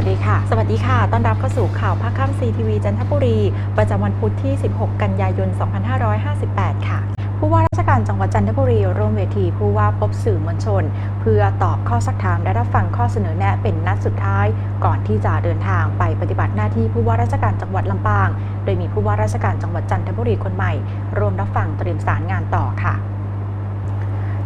วัสดีค่ะ สวัสดีค่ะ ต้อนรับเข้าสู่ข่าวภาคค่ำซีทีวีจันทบุรี ประจำวันพุธที่ 16 กันยายน 2558 ค่ะผู้ว่าราชการจังหวัดจันทบุรีร่วมเวทีผู้ว่าพบสื่อมวลชน เพื่อตอบข้อสักถามและรับฟังข้อเสนอแนะเป็นนัดสุดท้าย ก่อนที่จะเดินทางไปปฏิบัติหน้าที่ผู้ว่าราชการจังหวัดลำปาง โดยมีผู้ว่าราชการจังหวัดจันทบุรีคนใหม่ร่วมรับฟังเตรียมสารงานต่อค่ะ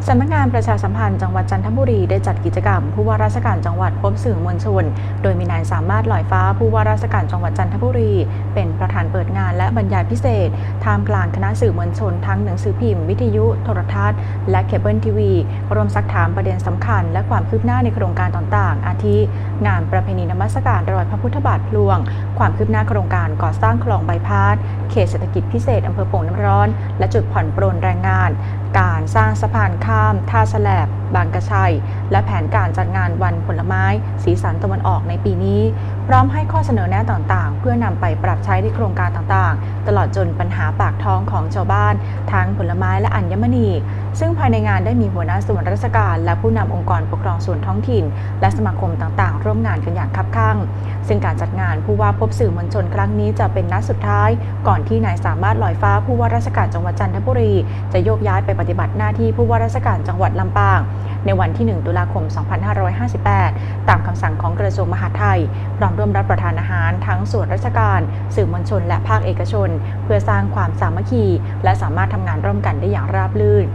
สำนักงานประชาสัมพันธ์จังหวัดจันทบุรีได้จัดกิจกรรม ผู้ว่าราชการจังหวัดพบสื่อมวลชน โดยมีนายสามารถลอยฟ้าผู้ว่าราชการจังหวัดจันทบุรี เป็นประธานเปิดงานและบรรยายพิเศษท่ามกลางคณะสื่อมวลชน ทั้งหนังสือพิมพ์วิทยุโทรทัศน์ และเคเบิลทีวีรวมซักถามประเด็นสำคัญ และความคืบหน้าในโครงการต่างๆ อาทิ งานประเพณีนมัสการรอยพระพุทธบาทพลวง ความคืบหน้าโครงการก่อสร้างคลองใบพาดเขตเศรษฐกิจพิเศษอำเภอโป่งน้ำร้อน และจุดผ่อนปรนแรงงาน การสร้างสะพานข้ามท่าแฉลบ บางกระชัย และแผนการจัดงานวันผลไม้ สีสันตะวันออกในปีนี้ พร้อมให้ข้อเสนอแนะต่างๆ เพื่อนำไปปรับใช้ในโครงการต่างๆ ตลอดจนปัญหาปากท้องของชาวบ้านทั้งผลไม้และอัญมณี ซึ่งภายในงานได้มีหัวหน้าส่วนราชการ และผู้นำองค์กรปกครองส่วนท้องถิ่น และสมาคมต่างๆ ร่วมงานกันอย่างคับคั่งซึ่งการจัดงานผู้ว่าพบสื่อมวลชนครั้งนี้จะเป็นนัดสุดท้าย ก่อนที่นายสามารถลอยฟ้าผู้ว่าราชการจังหวัดจันทบุรี จะโยกย้ายไปปฏิบัติหน้าที่ผู้ว่าราชการจังหวัดลำปางในวันที่ 1 ตุลาคม 2558 ตามคำสั่งของกระทรวงมหาดไทย พร้อมร่วมรับประทานอาหารทั้งส่วนราชการ สื่อมวลชน และภาคเอกชน เพื่อสร้างความสามัคคี และสามารถทำงานร่วมกันได้อย่างราบรื่น